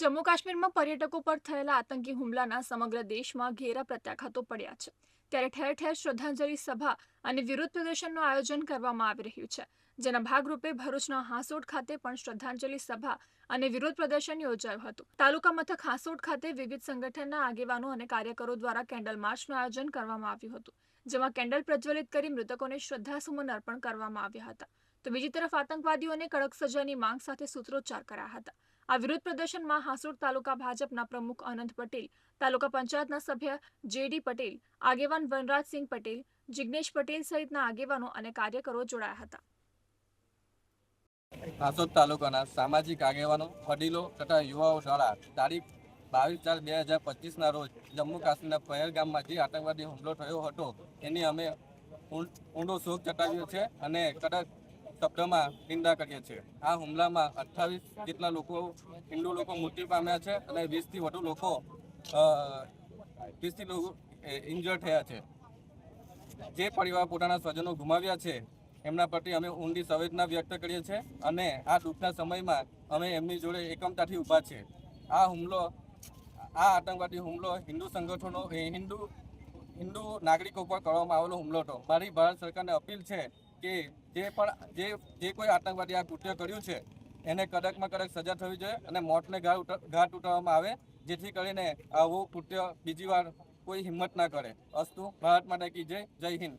જમ્મુ કાશ્મીરમાં પર્યટકો પર થયેલા આતંકી હુમલાના સમગ્ર દેશમાં ઘેરા પ્રત્યાઘાતો પડ્યા છે. ત્યારે ઠેર ઠેર શ્રદ્ધાંજલિ સભા અને વિરોધ પ્રદર્શનનું આયોજન કરવામાં આવી રહ્યું છે. જેના ભાગરૂપે ભરૂચના હાંસોટ ખાતે પણ શ્રદ્ધાંજલિ સભા અને વિરોધ પ્રદર્શન યોજાયું હતું. તાલુકા મથક હાંસોટ ખાતે વિવિધ સંગઠનના આગેવાનો અને કાર્યકરો દ્વારા કેન્ડલ માર્ચનું આયોજન કરવામાં આવ્યું હતું, જેમાં કેન્ડલ પ્રજ્વલિત કરી મૃતકોને શ્રદ્ધાસુમન અર્પણ કરવામાં આવ્યા હતા. તો બીજી તરફ આતંકવાદીઓને કડક સજાની માંગ સાથે સૂત્રોચ્ચાર કર્યા હતા. આ વિરોધ પ્રદર્શનમાં હાંસોડ તાલુકા ભાજપના પ્રમુખ અનંત પટેલ, તાલુકા પંચાયતના સભ્ય જેડી પટેલ, આગેવાન વનરાજસિંહ પટેલ, જિગ્નેશ પટેલ સહિતના આગેવાનો અને કાર્યકરો જોડાયા હતા. હાસોદ તાલુકાના સામાજિક આગેવાનો, વડીલો તથા યુવાઓ દ્વારા તારીખ બાવીસ ચાર બે હજાર પચીસના રોજ જમ્મુ કાશ્મીરના પહેલગામમાં જે આતંકવાદી હુમલો થયો હતો, એની અમે ઊંડો શોક જતાવ્યો છે અને કડક શબ્દમાં નિંદા કરીએ છીએ. આ હુમલામાં અઠ્ઠાવીસ જેટલા લોકો, હિન્દુ લોકો મૃત્યુ પામ્યા છે અને વીસથી વધુ લોકો વીસથી લોકો ઇન્જર થયા છે. જે પરિવાર પોતાના સ્વજનો ગુમાવ્યા છે, એમના પ્રત્યે અમે ઊંડી સંવેદના વ્યક્ત કરીએ છીએ અને આ દુઃખના સમયમાં અમે એમની જોડે એકમતાથી ઊભા છીએ. આ હુમલો, આ આતંકવાદી હુમલો હિન્દુ સંગઠનો હિન્દુ હિન્દુ નાગરિકો પર કરવામાં આવેલો હુમલો હતો. મારી ભારત સરકારને અપીલ છે કે જે પણ જે જે કોઈ આતંકવાદી આ કૃત્ય કર્યું છે, એને કડકમાં કડક સજા થવી જોઈએ અને મોતને ઘાટ ઉઠા- ઘાટ ઉઠાવવામાં આવે, જેથી કરીને આવું કૃત્ય બીજી વાર કોઈ હિંમત ના કરે. અસ્તુ, ભારત માટે કી જય જય હિન્દ.